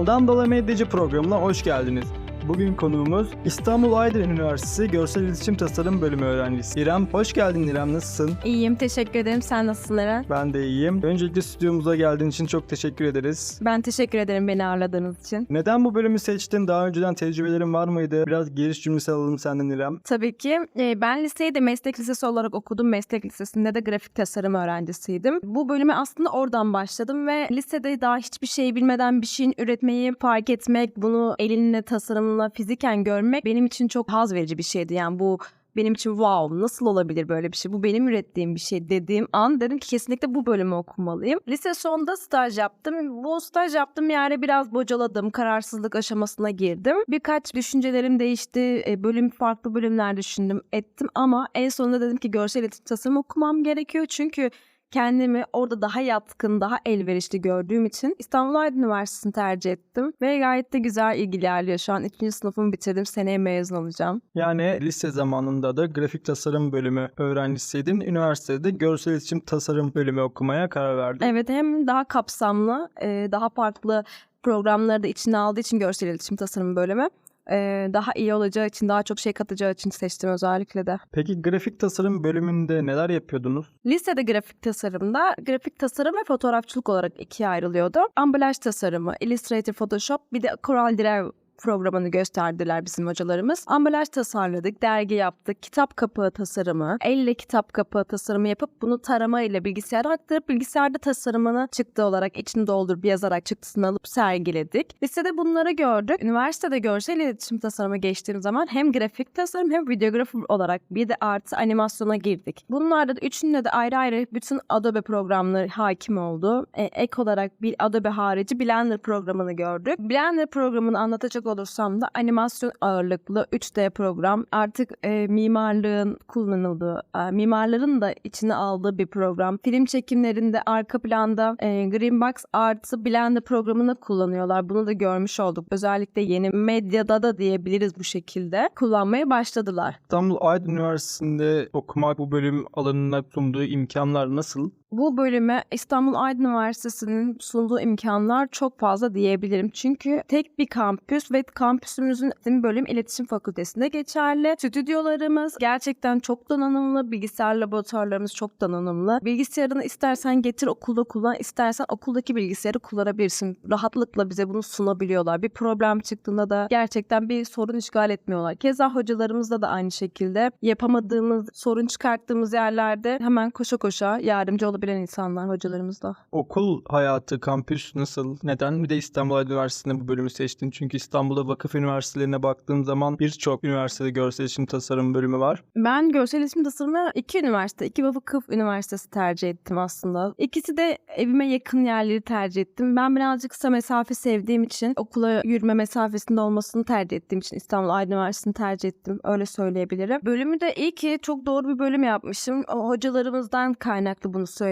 Daldan Dala Medyacı programına hoş geldiniz. Bugün konuğumuz İstanbul Aydın Üniversitesi Görsel İletişim Tasarım Bölümü öğrencisi. İrem, hoş geldin İrem, nasılsın? İyiyim, teşekkür ederim. Sen nasılsın Eren? Ben de iyiyim. Öncelikle stüdyomuza geldiğin için çok teşekkür ederiz. Ben teşekkür ederim beni ağırladığınız için. Neden bu bölümü seçtin? Daha önceden tecrübelerin var mıydı? Biraz giriş cümlesi alalım senden İrem. Tabii ki. e, Ben liseyi de meslek lisesi olarak okudum. Meslek lisesinde de grafik tasarım öğrencisiydim. Bu bölüme aslında oradan başladım ve lisede daha hiçbir şey bilmeden bir şeyin üretmeyi fark etmek, bunu elinle tasarımla fiziken görmek benim için çok haz verici bir şeydi. Yani bu benim için wow nasıl olabilir böyle bir şey? Bu benim ürettiğim bir şey dediğim an dedim ki kesinlikle bu bölümü okumalıyım. Lise sonunda staj yaptım. Bu staj yaptığım yerde biraz bocaladım. Kararsızlık aşamasına girdim. Birkaç düşüncelerim değişti. E, Bölüm farklı bölümler düşündüm ettim ama en sonunda dedim ki görsel iletişim tasarım okumam gerekiyor. Çünkü kendimi orada daha yatkın, daha elverişli gördüğüm için İstanbul Aydın Üniversitesi'ni tercih ettim. Ve gayet de güzel ilerliyor. Şu an 3. sınıfımı bitirdim. Seneye mezun olacağım. Yani lise zamanında da grafik tasarım bölümü öğrencisiydin. Üniversitede de görsel iletişim tasarım bölümü okumaya karar verdin. Evet hem daha kapsamlı, daha farklı programları da içine aldığı için görsel iletişim tasarım bölümü daha iyi olacağı için, daha çok şey katacağı için seçtim özellikle de. Peki grafik tasarım bölümünde neler yapıyordunuz? Lisede grafik tasarımda grafik tasarım ve fotoğrafçılık olarak ikiye ayrılıyordu. Ambalaj tasarımı, Illustrator, Photoshop bir de Corel Draw programını gösterdiler bizim hocalarımız. Ambalaj tasarladık, dergi yaptık, kitap kapağı tasarımı, elle kitap kapağı tasarımı yapıp bunu tarama ile bilgisayara aktarıp bilgisayarda tasarımını çıktı olarak içini doldurup yazarak çıktısını alıp sergiledik. Lisede bunları gördük. Üniversitede görsel iletişim tasarımı geçtiğim zaman hem grafik tasarım hem videografer olarak bir de artı animasyona girdik. Bunlarda da üçünde de ayrı ayrı bütün Adobe programları hakim oldu. E, ek olarak bir Adobe harici Blender programını gördük. Blender programını anlatacak olursam da animasyon ağırlıklı 3D program artık e, mimarlığın kullanıldığı, e, mimarların da içine aldığı bir program. Film çekimlerinde arka planda e, Greenbox artı Blender programını kullanıyorlar. Bunu da görmüş olduk. Özellikle yeni medyada da diyebiliriz bu şekilde kullanmaya başladılar. İstanbul Aydın Üniversitesi'nde okumak bu bölüm alanına sunduğu imkanlar nasıl? Bu bölüme İstanbul Aydın Üniversitesi'nin sunduğu imkanlar çok fazla diyebilirim. Çünkü tek bir kampüs ve kampüsümüzün bizim bölüm iletişim fakültesinde geçerli. Stüdyolarımız gerçekten çok donanımlı. Bilgisayar laboratuvarlarımız çok donanımlı. Bilgisayarını istersen getir okulda kullan, istersen okuldaki bilgisayarı kullanabilirsin. Rahatlıkla bize bunu sunabiliyorlar. Bir problem çıktığında da gerçekten bir sorun işgal etmiyorlar. Keza hocalarımızda da aynı şekilde yapamadığımız, sorun çıkarttığımız yerlerde hemen koşa koşa yardımcı olabilen insanlar hocalarımız da. Okul hayatı, kampüs nasıl? Neden bir de İstanbul Üniversitesi'nde bu bölümü seçtin? Çünkü İstanbul'da vakıf üniversitelerine baktığın zaman birçok üniversitede görsel iletişim tasarım bölümü var. Ben görsel iletişim tasarımı iki üniversite, iki vakıf üniversitesi tercih ettim aslında. İkisi de evime yakın yerleri tercih ettim. Ben birazcık kısa mesafe sevdiğim için okula yürüme mesafesinde olmasını tercih ettiğim için İstanbul Aydın Üniversitesi'ni tercih ettim. Öyle söyleyebilirim. Bölümü de iyi ki çok doğru bir bölüm yapmışım. O Hocalarımızdan kaynaklı bunu söyleyebilirim.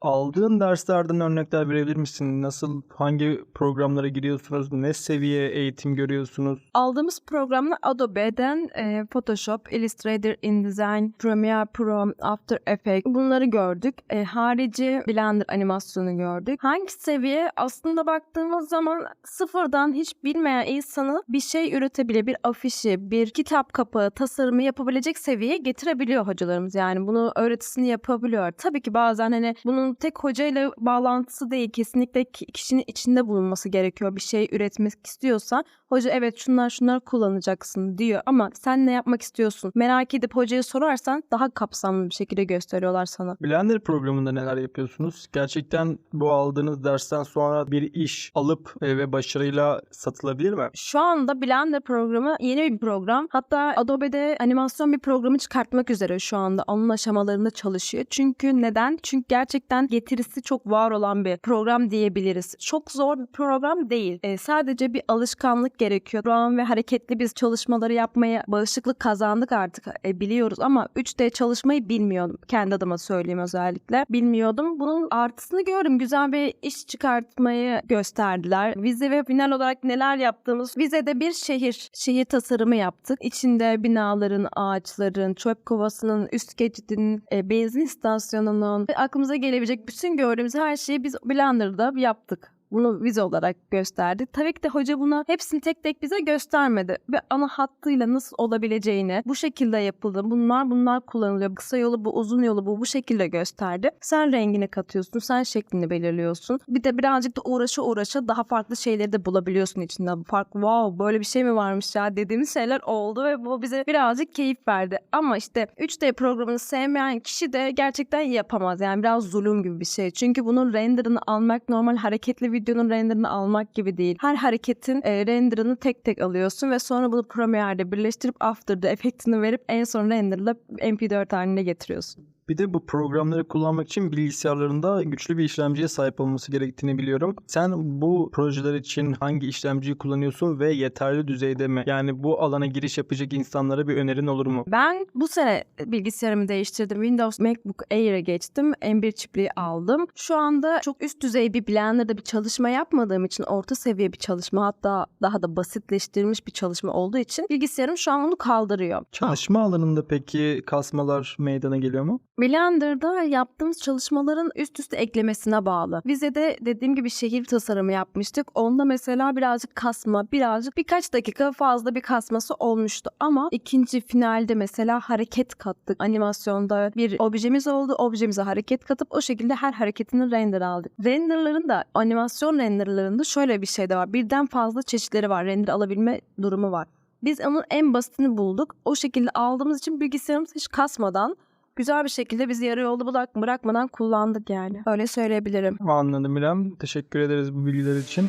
Aldığın derslerden örnekler verebilir misin? Nasıl, hangi programlara giriyorsunuz? Ne seviye eğitim görüyorsunuz? Aldığımız programlar Adobe'den e, Photoshop, Illustrator, InDesign, Premiere Pro, After Effects bunları gördük. E, harici Blender animasyonu gördük. Hangi seviye? Aslında baktığımız zaman sıfırdan hiç bilmeyen insanı bir şey üretebilir. Bir afişi, bir kitap kapağı tasarımı yapabilecek seviyeye getirebiliyor hocalarımız. Yani bunu öğretisini yapabiliyor. Tabii ki bazen hani bunun tek hocayla bağlantısı değil. Kesinlikle ki- kişinin içinde bulunması gerekiyor. Bir şey üretmek istiyorsa hoca evet şunlar şunlar kullanacaksın diyor ama sen ne yapmak istiyorsun? Merak edip hocaya sorarsan daha kapsamlı bir şekilde gösteriyorlar sana. Blender programında neler yapıyorsunuz? Gerçekten bu aldığınız dersten sonra bir iş alıp e, ve başarıyla satılabilir mi? Şu anda Blender programı yeni bir program. Hatta Adobe'de animasyon bir programı çıkartmak üzere şu anda onun aşamalarında çalışıyor. Çünkü neden? Çünkü gerçekten getirisi çok var olan bir program diyebiliriz. Çok zor bir program değil. Ee, sadece bir alışkanlık gerekiyor. Duran ve hareketli biz çalışmaları yapmaya bağışıklık kazandık artık e, biliyoruz ama 3D çalışmayı bilmiyordum. Kendi adıma söyleyeyim özellikle. Bilmiyordum. Bunun artısını gördüm. Güzel bir iş çıkartmayı gösterdiler. Vize ve final olarak neler yaptığımız vizede bir şehir, şehir tasarımı yaptık. İçinde binaların, ağaçların, çöp kovasının, üst geçidinin, e, benzin istasyonunun, aklımıza gelebilecek bütün gördüğümüz her şeyi biz Blender'da yaptık. Bunu vize olarak gösterdi. Tabii ki de hoca buna hepsini tek tek bize göstermedi. Ve ana hattıyla nasıl olabileceğini bu şekilde yapıldı. Bunlar bunlar kullanılıyor. Kısa yolu bu, uzun yolu bu bu şekilde gösterdi. Sen rengini katıyorsun, sen şeklini belirliyorsun. Bir de birazcık da uğraşa uğraşa daha farklı şeyleri de bulabiliyorsun içinde. Farklı wow böyle bir şey mi varmış ya dediğimiz şeyler oldu ve bu bize birazcık keyif verdi. Ama işte 3D programını sevmeyen kişi de gerçekten yapamaz. Yani biraz zulüm gibi bir şey. Çünkü bunun renderını almak normal hareketli videonun renderını almak gibi değil. Her hareketin e, renderını tek tek alıyorsun ve sonra bunu Premiere'de birleştirip After'da efektini verip en son renderla MP4 haline getiriyorsun. Bir de bu programları kullanmak için bilgisayarlarında güçlü bir işlemciye sahip olması gerektiğini biliyorum. Sen bu projeler için hangi işlemciyi kullanıyorsun ve yeterli düzeyde mi? Yani bu alana giriş yapacak insanlara bir önerin olur mu? Ben bu sene bilgisayarımı değiştirdim. Windows MacBook Air'e geçtim. M1 çipliği aldım. Şu anda çok üst düzey bir Blender'da bir çalışma yapmadığım için orta seviye bir çalışma hatta daha da basitleştirilmiş bir çalışma olduğu için bilgisayarım şu an onu kaldırıyor. Çalışma alanında peki kasmalar meydana geliyor mu? Blender'da yaptığımız çalışmaların üst üste eklemesine bağlı. Vize'de dediğim gibi şehir tasarımı yapmıştık. Onda mesela birazcık kasma, birazcık birkaç dakika fazla bir kasması olmuştu. Ama ikinci finalde mesela hareket kattık. Animasyonda bir objemiz oldu. Objemize hareket katıp o şekilde her hareketini render aldık. Renderların da animasyon renderlarında şöyle bir şey de var. Birden fazla çeşitleri var. Render alabilme durumu var. Biz onun en basitini bulduk. O şekilde aldığımız için bilgisayarımız hiç kasmadan güzel bir şekilde bizi yarı yolda bırak bırakmadan kullandık yani. Öyle söyleyebilirim. Anladım İrem. Teşekkür ederiz bu bilgiler için.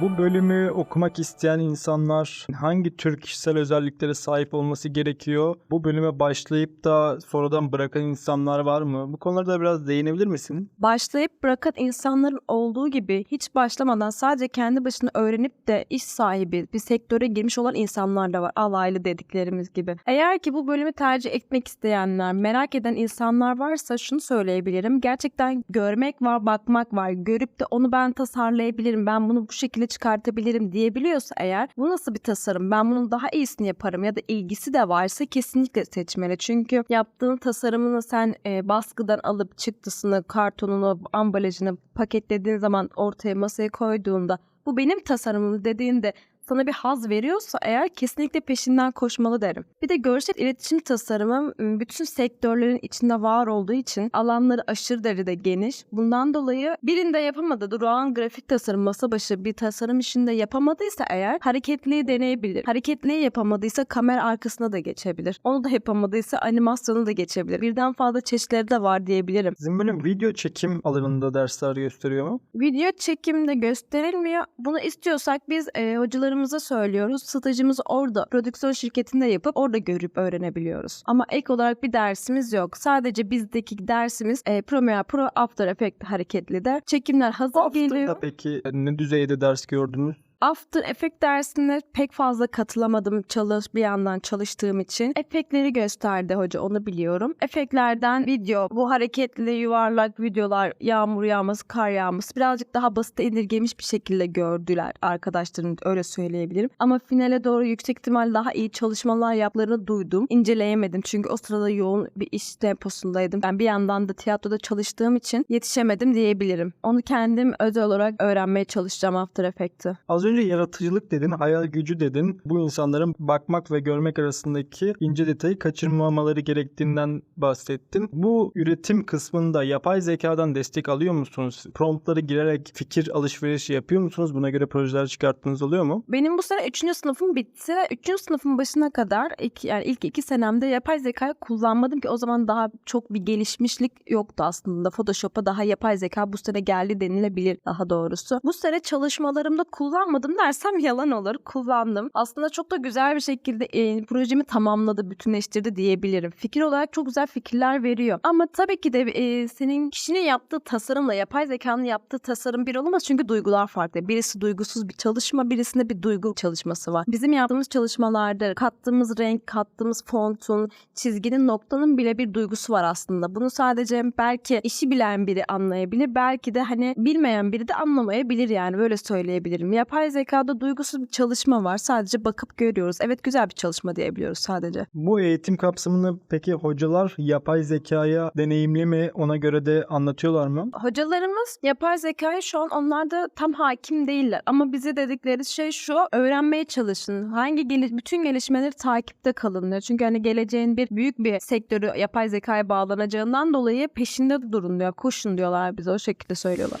Bu bölümü okumak isteyen insanlar hangi tür kişisel özelliklere sahip olması gerekiyor? Bu bölüme başlayıp da sonradan bırakan insanlar var mı? Bu konularda biraz değinebilir misin? Başlayıp bırakan insanların olduğu gibi hiç başlamadan sadece kendi başına öğrenip de iş sahibi bir sektöre girmiş olan insanlar da var. Alaylı dediklerimiz gibi. Eğer ki bu bölümü tercih etmek isteyenler, merak eden insanlar varsa şunu söyleyebilirim. Gerçekten görmek var, bakmak var. Görüp de onu ben tasarlayabilirim, ben bunu bu şekilde çıkartabilirim diyebiliyorsa eğer bu nasıl bir tasarım, ben bunun daha iyisini yaparım ya da ilgisi de varsa kesinlikle seçmeli. Çünkü yaptığın tasarımını sen e, baskıdan alıp çıktısını, kartonunu, ambalajını paketlediğin zaman ortaya masaya koyduğunda bu benim tasarımım dediğinde sana bir haz veriyorsa eğer kesinlikle peşinden koşmalı derim. Bir de görsel iletişim tasarımı bütün sektörlerin içinde var olduğu için alanları aşırı derecede geniş. Bundan dolayı birinde yapamadı. Durağan grafik tasarım masa başı bir tasarım işinde yapamadıysa eğer hareketliği deneyebilir. Hareketliği yapamadıysa kamera arkasına da geçebilir. Onu da yapamadıysa animasyonu da geçebilir. Birden fazla çeşitleri de var diyebilirim. Sizin bölüm video çekim alanında dersler gösteriyor mu? Video çekimde gösterilmiyor. Bunu istiyorsak biz e, hocalarımıza söylüyoruz. Stajımızı orada prodüksiyon şirketinde yapıp orada görüp öğrenebiliyoruz. Ama ek olarak bir dersimiz yok. Sadece bizdeki dersimiz e, Premiere Pro After Effects hareketli de. Çekimler hazır geliyor. After'da peki ne düzeyde ders gördünüz? After Effect dersine pek fazla katılamadım çalış bir yandan çalıştığım için. Efektleri gösterdi hoca onu biliyorum. Efektlerden video, bu hareketli yuvarlak videolar, yağmur yağması, kar yağması birazcık daha basit indirgemiş bir şekilde gördüler arkadaşlarım öyle söyleyebilirim. Ama finale doğru yüksek ihtimal daha iyi çalışmalar yaptıklarını duydum. İnceleyemedim çünkü o sırada yoğun bir iş temposundaydım. Ben bir yandan da tiyatroda çalıştığım için yetişemedim diyebilirim. Onu kendim özel olarak öğrenmeye çalışacağım After Effects'i. Az önce yaratıcılık dedin, hayal gücü dedin. Bu insanların bakmak ve görmek arasındaki ince detayı kaçırmamaları gerektiğinden bahsettin. Bu üretim kısmında yapay zekadan destek alıyor musunuz? Promptları girerek fikir alışverişi yapıyor musunuz? Buna göre projeler çıkarttığınız oluyor mu? Benim bu sene 3. sınıfım bitti. 3. sınıfın başına kadar ilk, yani ilk iki senemde yapay zekayı kullanmadım ki o zaman daha çok bir gelişmişlik yoktu aslında. Photoshop'a daha yapay zeka bu sene geldi denilebilir daha doğrusu. Bu sene çalışmalarımda kullanmadım dersem yalan olur. Kullandım. Aslında çok da güzel bir şekilde e, projemi tamamladı, bütünleştirdi diyebilirim. Fikir olarak çok güzel fikirler veriyor. Ama tabii ki de e, senin kişinin yaptığı tasarımla yapay zekanın yaptığı tasarım bir olamaz çünkü duygular farklı. Birisi duygusuz bir çalışma, birisinde bir duygu çalışması var. Bizim yaptığımız çalışmalarda kattığımız renk, kattığımız fontun, çizginin, noktanın bile bir duygusu var aslında. Bunu sadece belki işi bilen biri anlayabilir, belki de hani bilmeyen biri de anlamayabilir yani böyle söyleyebilirim. Yapay yapay zekada duygusuz bir çalışma var. Sadece bakıp görüyoruz. Evet güzel bir çalışma diyebiliyoruz sadece. Bu eğitim kapsamını peki hocalar yapay zekaya deneyimli mi ona göre de anlatıyorlar mı? Hocalarımız yapay zekaya şu an onlar da tam hakim değiller. Ama bize dedikleri şey şu. Öğrenmeye çalışın. Hangi geli bütün gelişmeleri takipte kalın diyor. Çünkü hani geleceğin bir büyük bir sektörü yapay zekaya bağlanacağından dolayı peşinde durun diyor. Koşun diyorlar bize o şekilde söylüyorlar.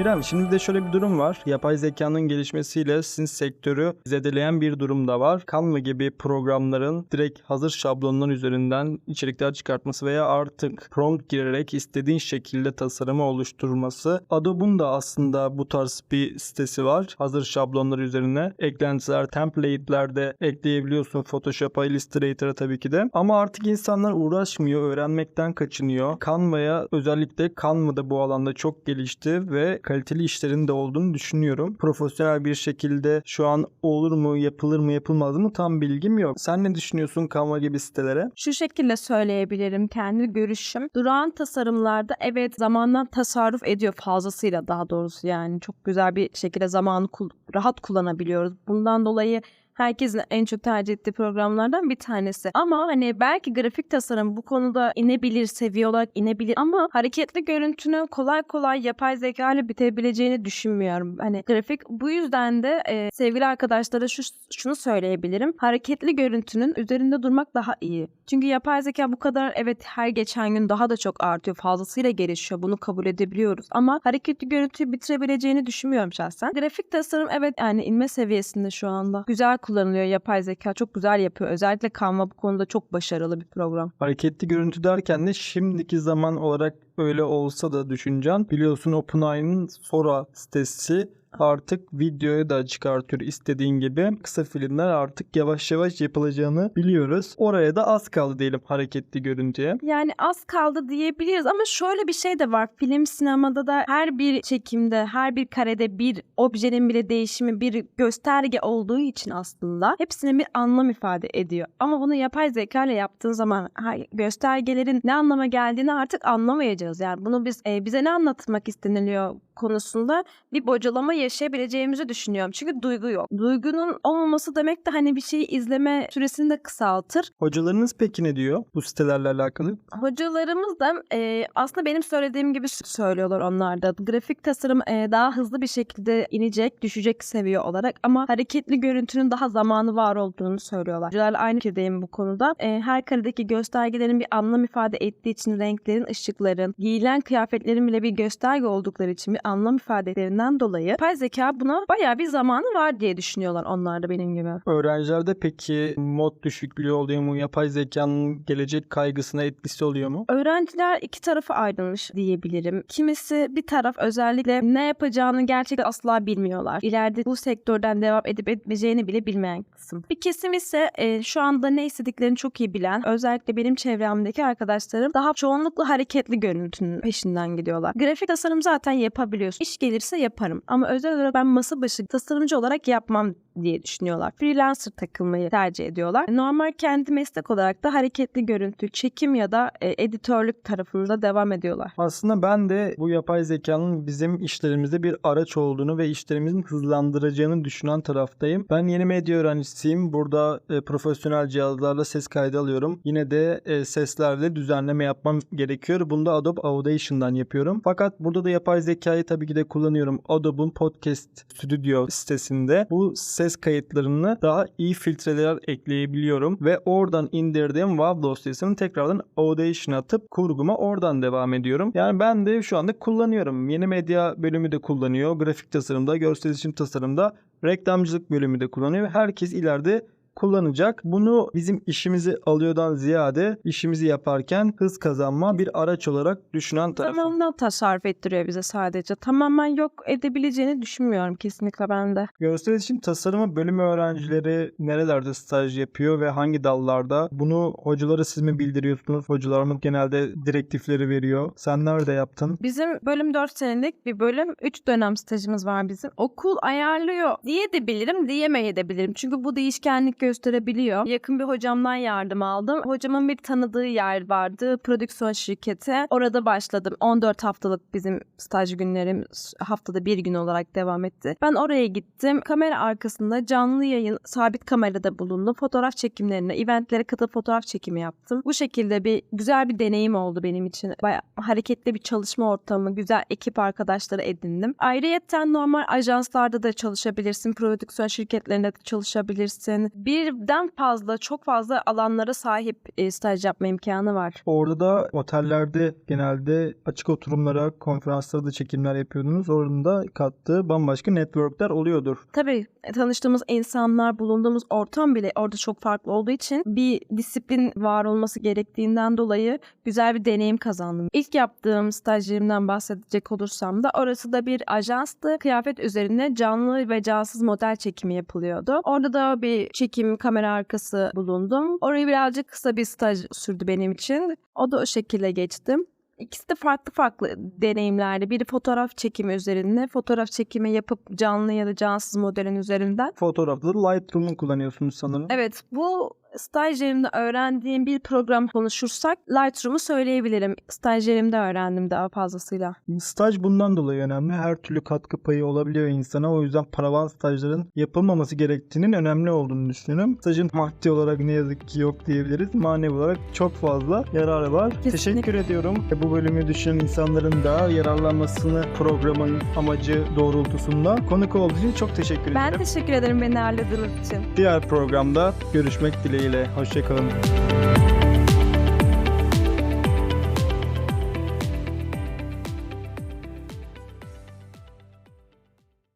İrem şimdi de şöyle bir durum var. Yapay zekanın gelişmesiyle sizin sektörü zedeleyen bir durum da var. Canva gibi programların direkt hazır şablonlar üzerinden içerikler çıkartması veya artık prompt girerek istediğin şekilde tasarımı oluşturması. Adobe'un da aslında bu tarz bir sitesi var. Hazır şablonlar üzerine eklentiler, template'ler de ekleyebiliyorsun Photoshop'a, Illustrator'a tabii ki de. Ama artık insanlar uğraşmıyor, öğrenmekten kaçınıyor. Canva'ya özellikle Canva da bu alanda çok gelişti ve kaliteli işlerin de olduğunu düşünüyorum. Profesyonel bir şekilde şu an olur mu, yapılır mı, yapılmaz mı tam bilgim yok. Sen ne düşünüyorsun Canva gibi sitelere? Şu şekilde söyleyebilirim kendi görüşüm. Durağan tasarımlarda evet zamandan tasarruf ediyor fazlasıyla daha doğrusu yani çok güzel bir şekilde zamanı rahat kullanabiliyoruz. Bundan dolayı herkesin en çok tercih ettiği programlardan bir tanesi. Ama hani belki grafik tasarım bu konuda inebilir, seviye olarak inebilir ama hareketli görüntünün kolay kolay yapay zeka ile bitebileceğini düşünmüyorum. Hani grafik bu yüzden de e, sevgili arkadaşlara şu şunu söyleyebilirim. Hareketli görüntünün üzerinde durmak daha iyi. Çünkü yapay zeka bu kadar evet her geçen gün daha da çok artıyor. Fazlasıyla gelişiyor. Bunu kabul edebiliyoruz. Ama hareketli görüntüyü bitirebileceğini düşünmüyorum şahsen. Grafik tasarım evet yani inme seviyesinde şu anda. Güzel kullanılıyor yapay zeka. Çok güzel yapıyor. Özellikle Canva bu konuda çok başarılı bir program. Hareketli görüntü derken de şimdiki zaman olarak öyle olsa da düşüncen biliyorsun OpenAI'nin Sora sitesi artık videoya da çıkartıyor istediğin gibi. Kısa filmler artık yavaş yavaş yapılacağını biliyoruz. Oraya da az kaldı diyelim hareketli görüntüye. Yani az kaldı diyebiliriz ama şöyle bir şey de var. Film sinemada da her bir çekimde, her bir karede bir objenin bile değişimi bir gösterge olduğu için aslında hepsine bir anlam ifade ediyor. Ama bunu yapay zeka ile yaptığın zaman göstergelerin ne anlama geldiğini artık anlamayacağız. Yani bunu biz e, bize ne anlatmak isteniliyor konusunda bir bocalama yaşayabileceğimizi düşünüyorum. Çünkü duygu yok. Duygunun olmaması demek de hani bir şeyi izleme süresini de kısaltır. Hocalarınız peki ne diyor bu sitelerle alakalı? Hocalarımız da e, aslında benim söylediğim gibi söylüyorlar onlar da. Grafik tasarım e, daha hızlı bir şekilde inecek, düşecek seviye olarak ama hareketli görüntünün daha zamanı var olduğunu söylüyorlar. Hocalarla aynı fikirdeyim bu konuda. E, her karedeki göstergelerin bir anlam ifade ettiği için renklerin, ışıkların, giyilen kıyafetlerin bile bir gösterge oldukları için bir anlam ifade etlerinden dolayı yapay zeka buna bayağı bir zamanı var diye düşünüyorlar onlar da benim gibi. Öğrencilerde peki mod düşüklüğü oluyor mu? Yapay zekanın gelecek kaygısına etkisi oluyor mu? Öğrenciler iki tarafa ayrılmış diyebilirim. Kimisi bir taraf özellikle ne yapacağını gerçekten asla bilmiyorlar. İleride bu sektörden devam edip etmeyeceğini bile bilmeyen kısım. Bir kesim ise e, şu anda ne istediklerini çok iyi bilen, özellikle benim çevremdeki arkadaşlarım daha çoğunlukla hareketli görüntünün peşinden gidiyorlar. Grafik tasarım zaten yapabiliyorsun. İş gelirse yaparım. Ama özel olarak ben masa başı tasarımcı olarak yapmam diye düşünüyorlar. Freelancer takılmayı tercih ediyorlar. Normal kendi meslek olarak da hareketli görüntü, çekim ya da e, editörlük tarafında devam ediyorlar. Aslında ben de bu yapay zekanın bizim işlerimizde bir araç olduğunu ve işlerimizin hızlandıracağını düşünen taraftayım. Ben yeni medya öğrencisiyim. Burada e, profesyonel cihazlarla ses kaydı alıyorum. Yine de e, seslerle düzenleme yapmam gerekiyor. Bunu da Adobe Audition'dan yapıyorum. Fakat burada da yapay zekayı tabii ki de kullanıyorum. Adobe'un Podcast Studio sitesinde bu ses kayıtlarını daha iyi filtreler ekleyebiliyorum ve oradan indirdiğim WAV dosyasını tekrardan Audition atıp kurguma oradan devam ediyorum. Yani ben de şu anda kullanıyorum. Yeni medya bölümü de kullanıyor. Grafik tasarımda, görsel iletişim tasarımda, reklamcılık bölümü de kullanıyor. Herkes ileride kullanacak. Bunu bizim işimizi alıyordan ziyade işimizi yaparken hız kazanma bir araç olarak düşünen taraf. Zamandan tasarruf ettiriyor bize sadece. Tamamen yok edebileceğini düşünmüyorum kesinlikle ben de. Görsel iletişim tasarımı bölümü öğrencileri nerelerde staj yapıyor ve hangi dallarda? Bunu hocalara siz mi bildiriyorsunuz? Hocalar mı genelde direktifleri veriyor? Sen nerede yaptın? Bizim bölüm 4 senelik bir bölüm. 3 dönem stajımız var bizim. Okul ayarlıyor diye de bilirim diyemeye de bilirim. Çünkü bu değişkenlik gösterebiliyor. Yakın bir hocamdan yardım aldım. Hocamın bir tanıdığı yer vardı. Prodüksiyon şirketi. Orada başladım. 14 haftalık bizim staj günlerim haftada bir gün olarak devam etti. Ben oraya gittim. Kamera arkasında canlı yayın sabit kamerada bulundum. Fotoğraf çekimlerine, eventlere katılıp fotoğraf çekimi yaptım. Bu şekilde bir güzel bir deneyim oldu benim için. Bayağı hareketli bir çalışma ortamı, güzel ekip arkadaşları edindim. Ayrıyeten normal ajanslarda da çalışabilirsin. Prodüksiyon şirketlerinde de çalışabilirsin. Birden fazla, çok fazla alanlara sahip e, staj yapma imkanı var. Orada da otellerde genelde açık oturumlara, konferanslara da çekimler yapıyordunuz. Orada kattığı bambaşka networkler oluyordur. Tabii e, tanıştığımız insanlar, bulunduğumuz ortam bile orada çok farklı olduğu için bir disiplin var olması gerektiğinden dolayı güzel bir deneyim kazandım. İlk yaptığım stajyerimden bahsedecek olursam da orası da bir ajanstı. Kıyafet üzerine canlı ve cansız model çekimi yapılıyordu. Orada da bir çekim kamera arkası bulundum. Orayı birazcık kısa bir staj sürdü benim için. O da o şekilde geçtim. İkisi de farklı farklı deneyimlerdi. Biri fotoğraf çekimi üzerinde, fotoğraf çekimi yapıp canlı ya da cansız modelin üzerinden. Fotoğrafta da Lightroom'u kullanıyorsunuz sanırım. Evet, bu stajyerimde öğrendiğim bir program konuşursak Lightroom'u söyleyebilirim. Stajyerimde öğrendim daha fazlasıyla. Staj bundan dolayı önemli. Her türlü katkı payı olabiliyor insana. O yüzden paravan stajların yapılmaması gerektiğinin önemli olduğunu düşünüyorum. Stajın maddi olarak ne yazık ki yok diyebiliriz. Manevi olarak çok fazla yararı var. Kesinlikle. Teşekkür ediyorum. Bu bölümü düşünen insanların da yararlanmasını programın amacı doğrultusunda konuk olduğu için çok teşekkür Ben ederim. teşekkür ederim beni ağırladığınız için. Diğer programda görüşmek dileğiyle. Hoşçakalın.